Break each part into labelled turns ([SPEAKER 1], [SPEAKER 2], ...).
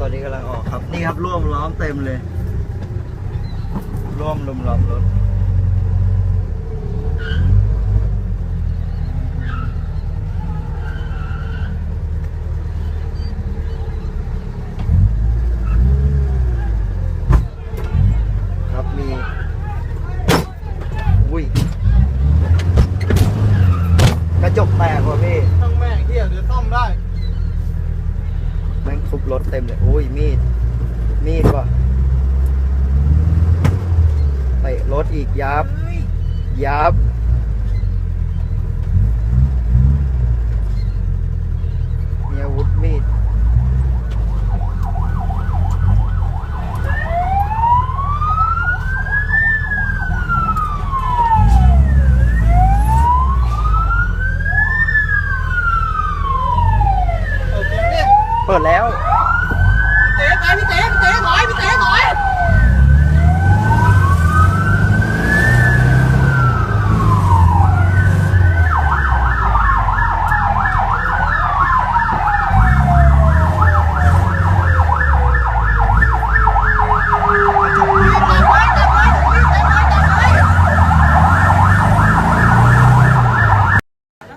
[SPEAKER 1] ตอนนี้กำลังออกครับ นี่ครับร่วมล้อมเต็มเลย ร่วมลุมล้อมรถ ครับมี อุ้ย กระจกแตกว่ะพี่
[SPEAKER 2] ทั้งแม่งเฮียเดี๋ยวซ่อมได้
[SPEAKER 1] แม่งทุบรถเต็มเลยโอ้ยมีด มีดว่ะเตะรถอีกยับยับ มีอาวุธมีด
[SPEAKER 2] เออเสียงดิ
[SPEAKER 1] เปิดแล้ว
[SPEAKER 2] เต๋ไปพี่เต๋พี่เต๋ถอยพี่เต๋ถอย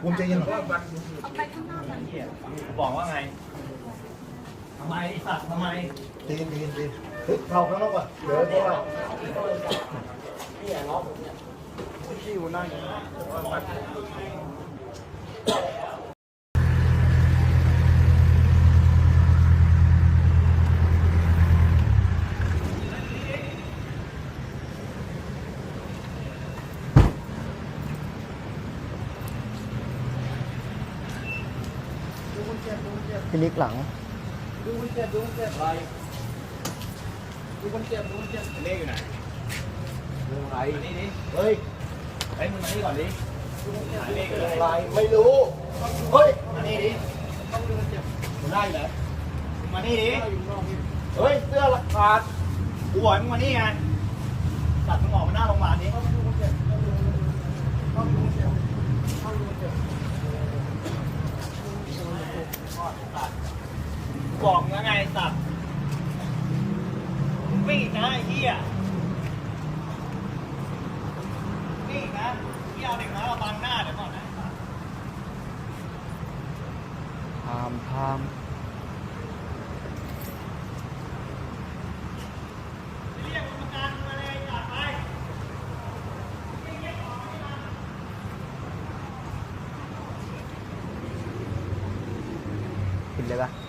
[SPEAKER 3] ผมใจเย็น
[SPEAKER 4] บอกว่าไงทำ ไมไอสัตว์ทำไม
[SPEAKER 3] ใจเย็นใจเย็นใจเย็นเฮ้ยเราข้างนอกก่อนเดี๋ยวเพราะว่า
[SPEAKER 1] พินิกหลัง
[SPEAKER 2] ดูคนเจ็บดูคนเจ็บอะไรดูคนเจ็บดูคนเจ็บ
[SPEAKER 4] เลขอยู่ไหน
[SPEAKER 2] ดูอะไร
[SPEAKER 4] มานี่ดิ
[SPEAKER 2] เฮ้ย
[SPEAKER 4] เฮ้ยมึงมานี่ก่อนดิหาเลขอยู่ไหน
[SPEAKER 2] อะไรไม่รู้เฮ้ย
[SPEAKER 4] มานี่ดิ
[SPEAKER 2] มึงได้เหรอ
[SPEAKER 4] มึงมานี่ดิ
[SPEAKER 2] เฮ้ยเสื้อราคาด
[SPEAKER 4] กูบอกให้มึงมานี่ไงสัตว์มึงออกมาหน้าโรงพยาบาลดิบอกมึง แล้วไงสัตว์มึงวิ่งอีกนะไอ้เหี้ยวิ่งอีกนะที่เอาเด็กน้อยมาบังหน้าเดี๋ยวก่อนนะไอ้สัตว์
[SPEAKER 1] พามพาม
[SPEAKER 4] เรียกกรรมการมาเลยจัดไป
[SPEAKER 1] ปิดเลยปะ
[SPEAKER 2] นิ่งก่อน